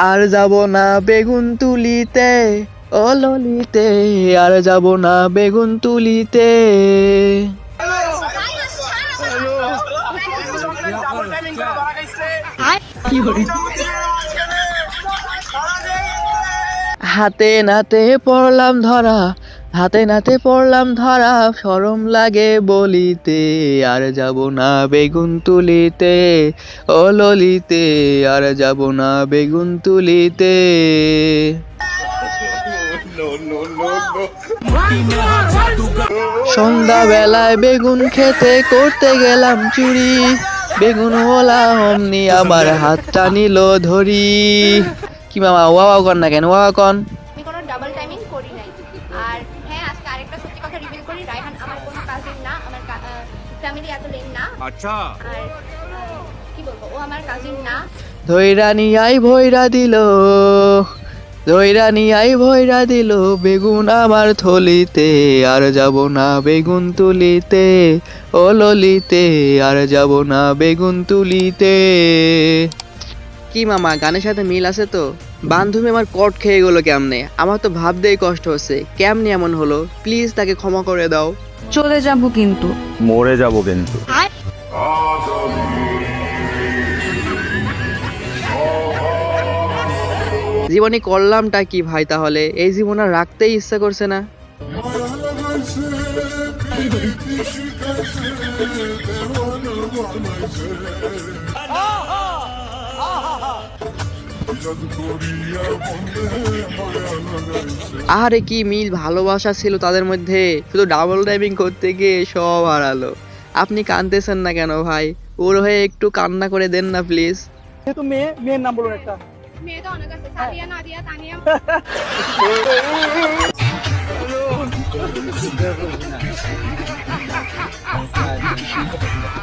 আর যাব না বেগুন তুলিতে, ও ললিতে, আর যাব না বেগুন তুলিতে। হাতে নাতে পড়লাম ধরা হাতে নাতে পড়লাম ধরা সরম লাগে বলিতে। আর যাব না বেগুন তুলিতে, ও ললিতে, আর যাব না বেগুন তুলিতে। সন্ধ্যা বেলায় বেগুন খেতে করতে গেলাম চুরি। বেগুন ওলা অমনি আমার হাতটা নিল ধরি। কি মামা ওয়া কর না কেন ওয়া কন আচ্ছা। ভৈরা ভৈরা বেগুন আমার থলিতে আর যাব না বেগুন তুলিতে। ও ললিতে আর যাব না বেগুন তুলিতে। কি মামা গানের সাথে মিল আছে তো? বান্ধবী আমার কট খেয়ে গেলো কেমনে? আমার তো ভাবতেই কষ্ট হচ্ছে কেমনে এমন হলো? প্লিজ তাকে ক্ষমা করে দাও। চলে যাব কিন্তু। মরে যাব কিন্তু। জীবনে করলামটা কি ভাই তাহলে? এই জীবন আর রাখতেই ইচ্ছা করছে না। আরে কি মিল, ভালোবাসা ছিল তাদের মধ্যে। শুধু ডাবল ড্রাইভিং করতে গিয়ে সব হারালো। আপনি কাঁদতেছেন না কেন ভাই? ওর হয়ে একটু কান্না করে দেন না প্লিজ মেয়ে তো অনেক আছে। সাদিয়া নাদিয়া তানিয়া।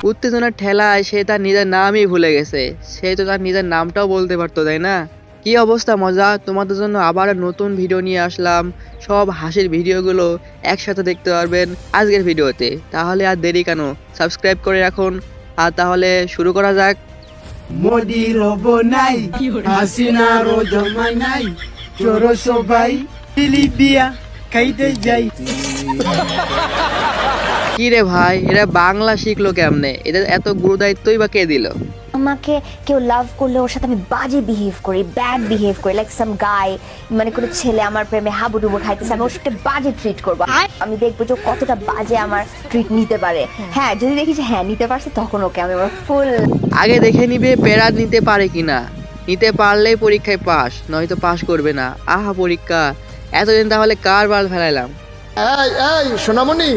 উত্তেজনার ঠেলায় সে তার নিজের নামই ভুলে গেছে। সে তো তার নিজের নামটাও বলতে পারতো তাই না? কি অবস্থা মজা? তোমাদের জন্য আবার নতুন ভিডিও নিয়ে আসলাম। সব হাসির ভিডিওগুলো একসাথে দেখতে পারবেন আজকের ভিডিওতে। তাহলে আর দেরি কেন? সাবস্ক্রাইব করে রাখুন। আর তাহলে শুরু করা যাক। মোদির নাই হাসিনার জমানাই চোর সবাই দিলি দিয়া খাইতে যাই। কি রে ভাই এরা বাংলা শিখলো কেমনে? এদের এত গুরু দায়িত্বই বা কে দিল? আমাকে কেউ লাভ করলে ওর সাথে আমি বাজে বিহেভ করি ব্যাড বিহেভ করি লাইক সাম গাই মানে কোনো ছেলে আমার প্রেমে হাবুডুবু খাইতেছে আমি ওর সাথে বাজে ট্রিট করব আমি দেখব যে কতটা বাজে আমার ট্রিট নিতে পারে হ্যাঁ যদি দেখি যে হ্যাঁ নিতে পারছে তখন ওকে আমি আমার ফুল আগে দেখে নিবে প্যারা নিতে পারে কিনা নিতে পারলেই পরীক্ষায় পাস নয়তো পাস করবে না আহা পরীক্ষা এতদিন তাহলে কার বাল ফেলাইলাম এই এই সোনামণি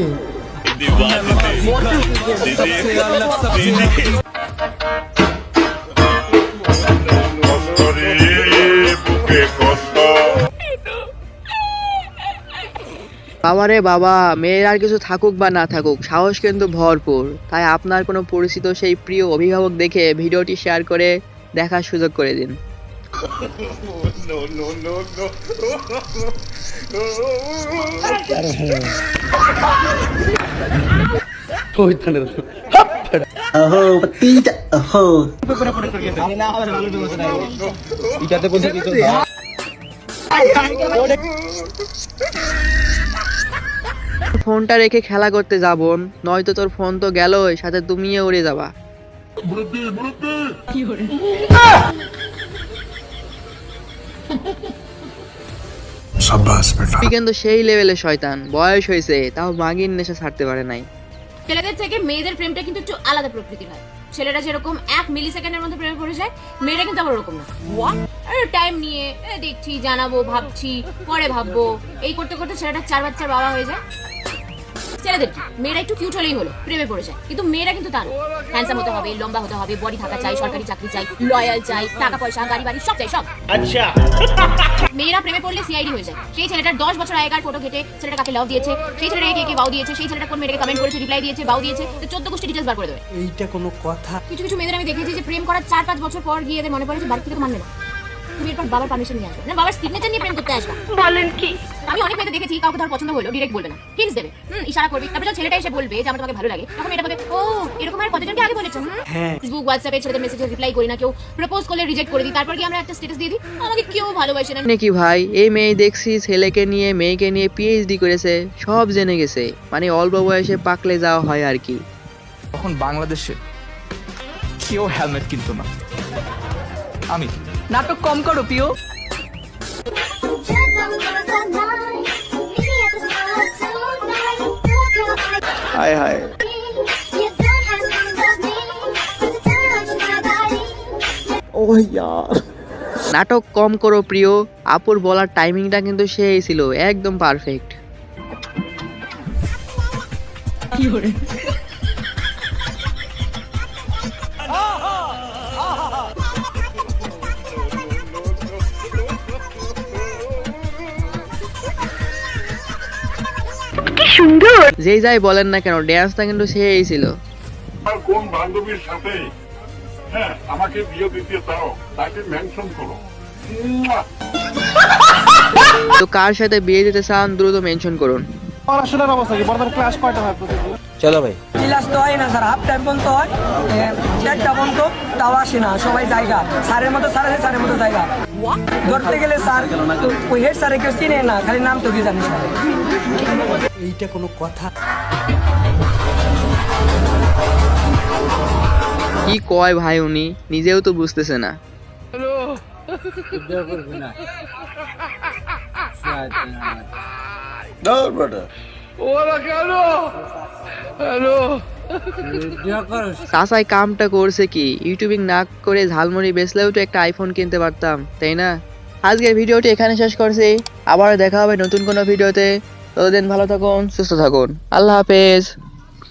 বাবা রে বাবা, মেয়ের আর কিছু থাকুক বা না থাকুক, সাহস কিন্তু ভরপুর। তাই আপনার কোনো পরিচিত সেই প্রিয় অভিভাবক দেখে ভিডিওটি শেয়ার করে দেখার সুযোগ করে দিন। oho petita oho ফোনটা রেখে খেলা করতে যাব নয়তো তোর ফোন তো গেল সাথে তুমিও উড়ে যাবা। কিন্তু সেই লেভেলে শয়তান বয়স হয়েছে তাও মাগির নেশা ছাড়তে পারে নাই। ছেলেদের থেকে মেয়েদের প্রেমটা কিন্তু একটু আলাদা প্রকৃতির হয়। ছেলেরা যেরকম এক মিলি সেকেন্ডের মধ্যে প্রেমে পড়ে যায়, মেয়েরা কিন্তু আবার ওরকম না। টাইম নিয়ে দেখছি, জানাব, ভাবছি, পরে ভাববো। এই করতে করতে ছেলেটা চার বাচ্চার বাবা হয়ে যায়। ছেলেদের কি? মেয়েরা একটু কিউট হলেই হলো প্রেমে পড়ে যায়। কিন্তু মেয়েরা কিন্তু তা না। হ্যান্ডসাম হতে হবে লম্বা হতে হবে বডি থাকা চাই সরকারি চাকরি চাই লয়াল চাই টাকা পয়সা গাড়ি বাড়ি সব চাই সব। আচ্ছা। মেয়েরা প্রেমে পড়লে সিআইডি হয়ে যায়। সেই ছেলেটার দশ বছর আগেকার ফটো ঘেটে ছেলেটা কাকে লাভ দিয়েছে সেই ছেলেটা কে কে বাউ দিয়েছে সেই ছেলেটা কোন মেয়েটাকে কমেন্ট করেছে রিপ্লাই দিয়েছে বাউ দিয়েছে তো চোদ্দ গোষ্ঠী ডিটেলস বার করে দেবে। এইটা কোনো কথা। কিছু কিছু মেয়েদের আমি দেখেছি যে প্রেম করার চার পাঁচ বছর পর গিয়ে এদের মনে পড়ে যে বাড়ি থেকে তো মানবে না। তুমি এরপর বাবার পারমিশন নিয়ে আসবে। না বাবার সিগনেচার নিয়ে প্রেম করতে আসবে। বলেন কি? আমি অনেক মেয়েদের দেখেছি কাউকে তার পছন্দ হলো ডিরেক্ট বলবে না। হিন্টস দেবে। হুম ইশারা করবে। তারপর যখন ছেলেটা এসে বলবে যে আমার তোমাকে ভালো লাগে তখন এটা বলবে ও এরকম আর কতজনকে আগে বলেছ? ফেসবুক হোয়াটসঅ্যাপে ছেলেদের মেসেজে রিপ্লাই করি না কেউ প্রপোজ করলে রিজেক্ট করে দিই। তারপর কি আমরা একটা স্ট্যাটাস দিয়ে দিই? আমাকে কেউ ভালোবাসে না। নাকি ভাই এই মেয়ে দেখছি ছেলেকে নিয়ে মেয়েকে নিয়ে পিএইচডি করেছে সব জেনে গেছে। মানে অল্প বয়সে পাকলে যাওয়া হয় আর কি। তখন বাংলাদেশে কেউ হেলমেট কিনতো না। আমি নাটক কম করো পিও। হায় হায় নাটক কম করো প্রিয়। আপুর বলার টাইমিংটা কিন্তু সেই ছিল একদম পারফেক্ট কি করে যেই যাই বলেন না কেন ড্যান্সটা কিন্তু সেই ছিল। আর কোন বান্ধবীর সাথে? হ্যাঁ আমাকে বিয়ে দিতে চাও তাকে মেনশন করো। তো কার সাথে বিয়ে দিতে চান দ্রুত মেনশন করুন। পড়াশোনার অবস্থা কি? বর্তমান ক্লাস কয়টা হয় প্রতিদিন? ক্লাস তো হয় না স্যার হাফ টাইম পর্যন্ত হয়। এ, চারটা পর্যন্ত তাও আসে না সবাই জায়গা। স্যারের মতো স্যার আছে স্যারের মতো জায়গা। ধরতে গেলে স্যার ওই হেড স্যারে কেউ চিনে না খালি নাম তো কি জানি স্যার। এইটা কোনো কথা। কি কয় ভাই উনি নিজেও তো বুঝতেছে না। No, brother. চাচাই কামটা করছে কি? ইউটিউবিং না করে ঝালমুড়ি বেচলেও তো একটা আইফোন কিনতে পারতাম, তাই না? আজকের ভিডিওটি এখানে শেষ করছি। আবার দেখা হবে নতুন কোনো ভিডিওতে। ততদিন ভালো থাকুন, সুস্থ থাকুন। আল্লাহ হাফেজ।